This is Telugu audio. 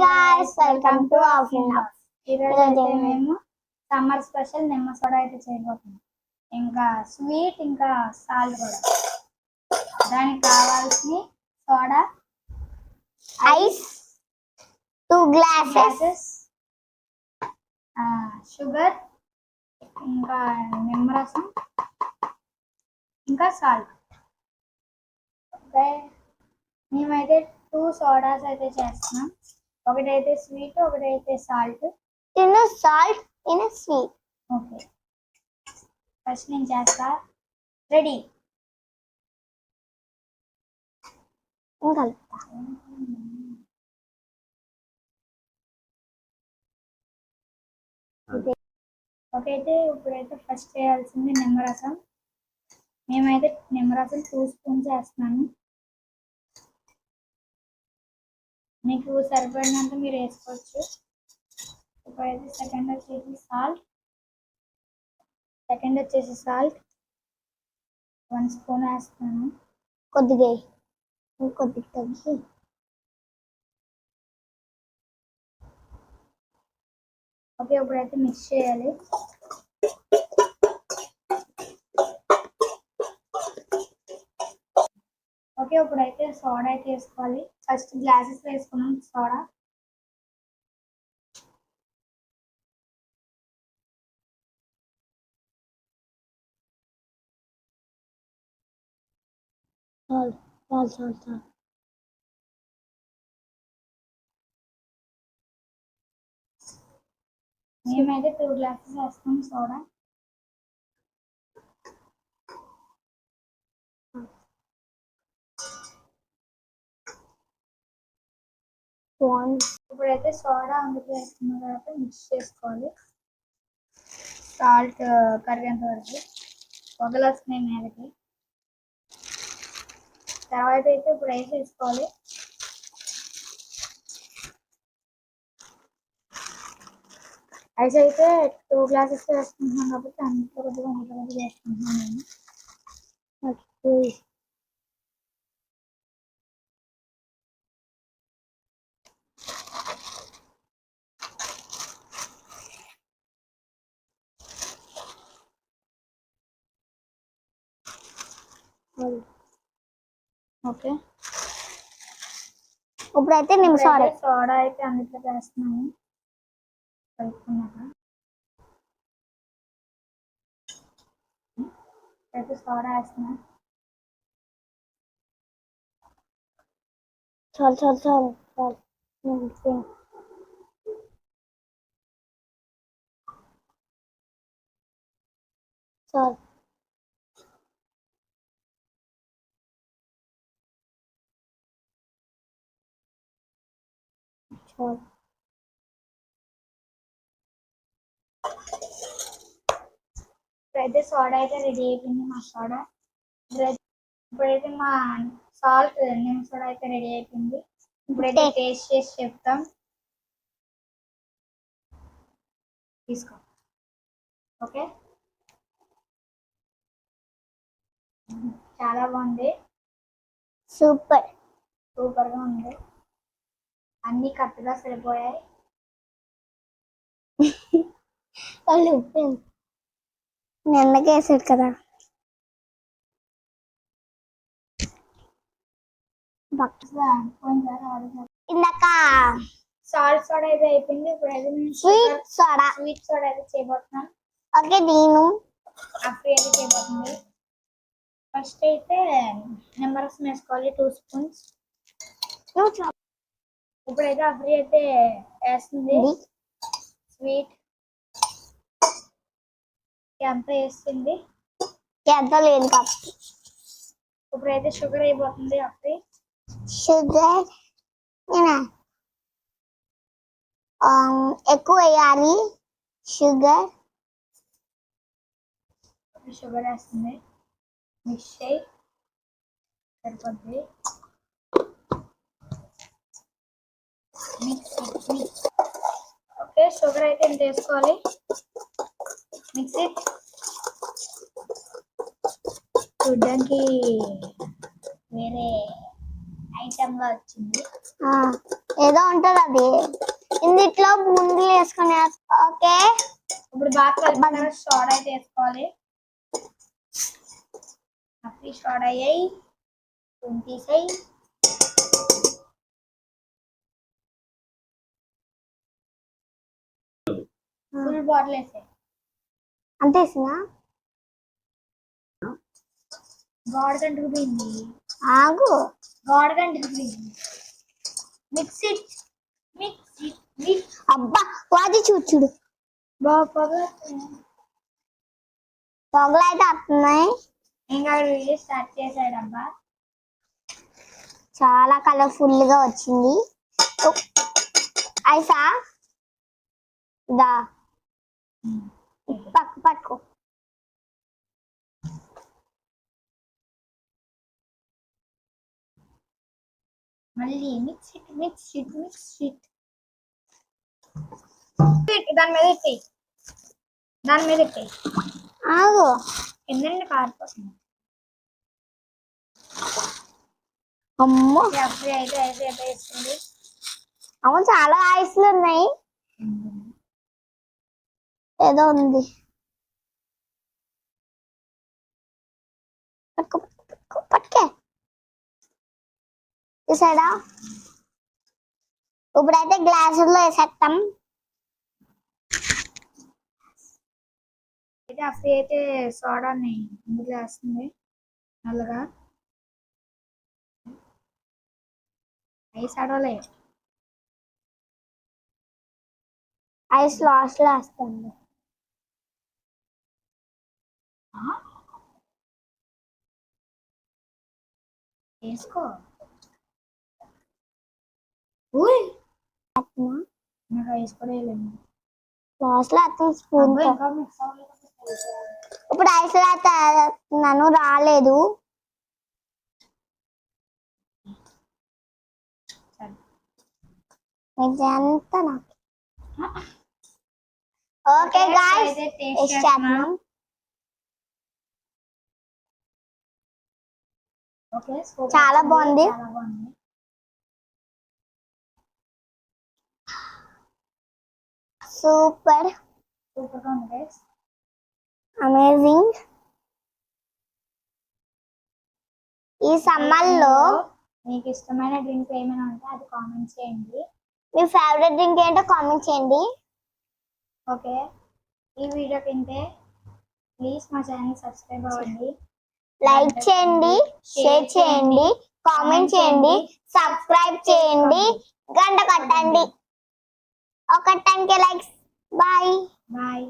welcome to Offline House. ఈరోజు మేము సమ్మర్ స్పెషల్ నిమ్మ సోడా అయితే చేయబోతున్నాం. ఇంకా స్వీట్ ఇంకా సాల్ట్ కూడా. దానికి కావాల్సిన soda two glasses, glasses. Sugar ఇంకా నిమ్మరసం ఇంకా సాల్ట్. ఓకే. మేమైతే టూ సోడాస్ అయితే చేస్తున్నాం. ఒకటైతే స్వీట్ ఒకటైతే salt salt, in a sweet. Okay first నేను చేస్తా. రెడీ ఇంకా అయితే ఇప్పుడైతే ఫస్ట్ చేయాల్సింది నిమ్మరసం. మేమైతే నిమ్మరసం టూ స్పూన్స్ వేస్తున్నాను మీకు సరిపడినంత మీరు వేసుకోవచ్చు. ఇప్పుడైతే సెకండ్ వచ్చేసి సాల్ట్ సెకండ్ వచ్చేసి సాల్ట్ వన్ స్పూన్ వేస్తున్నాను కొద్దిగా కొద్దిగా తగ్గి. ఓకే ఇప్పుడైతే మిక్స్ చేయాలి. ఓకే ఇప్పుడైతే సోడా అయితే వేసుకోవాలి. ఫస్ట్ గ్లాసెస్ వేసుకున్నాం సోడా. చాలు చాలు చాలు చాలు మేమైతే టూ గ్లాసెస్ వేస్తాం సోడా. వన్ ఇప్పుడైతే సోడా అందుకే వేసుకున్న తర్వాత మిక్స్ చేసుకోవాలి. సాల్ట్ కరిగేంత వరకు. పొగలు వస్తున్నాయి మీదకి తర్వాత అయితే ఇప్పుడు రైస్ వేసుకోవాలి. రైస్ అయితే టూ గ్లాసెస్ వేసుకుంటున్నాం కాబట్టి అంత కొద్దిగా అందులో కొద్దిగా వేసుకుంటున్నాను నేను. ఓకే. ఇప్పుడైతే నిమ్మ సారీ ఇప్పుడైతే సోడా అయితే అందులో వేస్తున్నాను. కలుపుకున్నాక. అయితే సోడా వేస్తున్నా. చాలు చాలు చాలు చాలు. చాలు. చాలు ఇప్పుడైతే సోడా అయితే రెడీ అయిపోయింది మా సోడా. ఇప్పుడైతే- మా సాల్ట్ నిమ్మ సోడా అయితే రెడీ అయిపోయింది. ఇప్పుడైతే. టేస్ట్ చేసి చెప్తాం. తీసుకో. ఓకే. చాలా బాగుంది. సూపర్. సూపర్గా ఉంది. అన్ని కరెక్ట్గా సరిపోయాయి వాళ్ళు ఉప్పు నిన్నకే వేసాడు కదా. ఇందాక సాల్ట్ సోడా అయితే అయిపోయింది ఇప్పుడైతే నేను స్వీట్ సోడా. స్వీట్ సోడా అయితే చేయబోతున్నాను ఓకే నేను అఫ్రీ అయితే చేయబోతుంది ఫస్ట్ అయితే నిమ్మరసం వేసుకోవాలి టూ స్పూన్స్. నువ్వు చాలు. ఇప్పుడైతే అఫ్రీ అయితే వేస్తుంది ఇది స్వీట్ ఎంత వేస్తుంది ఎంత లేదు కాబట్టి ఇప్పుడైతే షుగర్ అయిపోతుంది అఫ్రీ షుగర్ ఎక్కువ వేయాలి షుగర్ షుగర్ వేస్తుంది మిక్స్ చేయి సరిపోద్ది మిక్స్ ఓకే షుగర్ అయితే ఇంత వేసుకోవాలి? మిక్సీ చూడ్డానికి వేరే ఐటమ్గా వచ్చింది. ఏదో ఉంటది అది. ఇందిట్లో బూందీలు వేసుకునే ఓకే. ఇప్పుడు బాగా సోడా అయితే వేసుకోవాలి. అప్పుడు సోడా అయ్యాయి తీసేయి. ఫుల్ బాటిల్ వేసాయి. అంతే వేసినా గోడ కంటుకుపోయింది ఆగు. గోడ కంటుకుపోయింది mix it mix it mix. అబ్బా వాది చూచుడు బాగా పొగ పొగలు అయితే వస్తున్నాయి. ఇంకా వీడియో స్టార్ట్ చేశాడు అబ్బా చాలా కలర్ఫుల్గా వచ్చింది ఐసా? దా పక్క పట్టుకో మళ్ళీ mix it mix it mix it దాని మీద ఎత్తాయి దాని మీద ఎత్తాయి ఆగు. కిందండి కారిపోతుంది అమ్మో. అవును చాలా ఐస్లు ఉన్నాయి. ఏదో ఉంది. పట్టుకో పట్టుకో పట్టుకే చూసాడా? ఇప్పుడైతే గ్లాసుల్లో వేసేస్తాం అయితే అప్పుడు అయితే సోడాని ఇందులో వేస్తుంది. నల్లగా. ఐస్ ఆడలే ఐస్ లాస్ట్లో వేసుకో. నాకు లాస్ట్లో స్పూన్ ఇప్పుడు ఐస్ వేస్తున్నాను రాలేదు. ఇదంతా నాకు. ఓకే గాయస్ టేస్ట్ చేద్దాం. చాలా బాగుంది. సూపర్. అమేజింగ్. ఈ సమ్మర్లో మీకు ఇష్టమైన డ్రింక్ ఏమైనా ఉంటే అది కామెంట్ చేయండి. మీ ఫేవరెట్ డ్రింక్ ఏంటో కామెంట్ చేయండి. ఓకే. ఈ వీడియో తింటే ప్లీజ్ మా ఛానల్ సబ్స్క్రైబ్ అవ్వండి. లైక్ చేయండి షేర్ చేయండి. కామెంట్ చేయండి. సబ్స్క్రైబ్ చేయండి. గంట కొట్టండి. ఒక ten K likes. Bye. Bye.